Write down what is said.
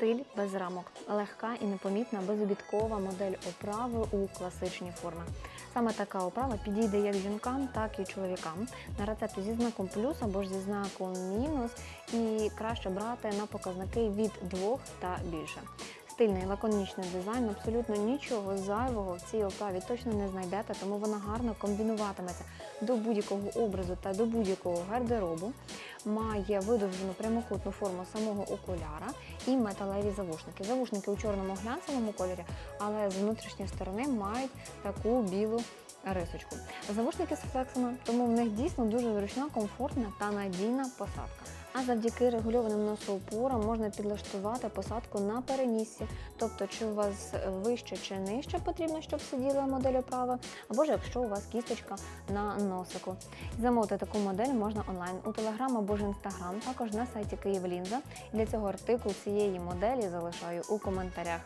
Стиль без рамок, легка і непомітна безобідкова модель оправи у класичній формі. Саме така оправа підійде як жінкам, так і чоловікам на рецепті зі знаком плюс або ж зі знаком мінус, і краще брати на показники від двох та більше. Стильний лаконічний дизайн, абсолютно нічого зайвого в цій оправі точно не знайдете, тому вона гарно комбінуватиметься до будь-якого образу та до будь-якого гардеробу. Має видовжену прямокутну форму самого окуляра і металеві завушники. Завушники у чорному глянцевому кольорі, але з внутрішньої сторони мають таку білу рисочку. Завушники з флексами, тому в них дійсно дуже зручна, комфортна та надійна посадка. А завдяки регульованим носоупорам можна підлаштувати посадку на переніссі, тобто чи у вас вище чи нижче потрібно, щоб сиділа модель оправи, або ж якщо у вас кісточка на носику. Замовити таку модель можна онлайн у Телеграм або ж Інстаграм, також на сайті Київлінза. Для цього артикул цієї моделі залишаю у коментарях.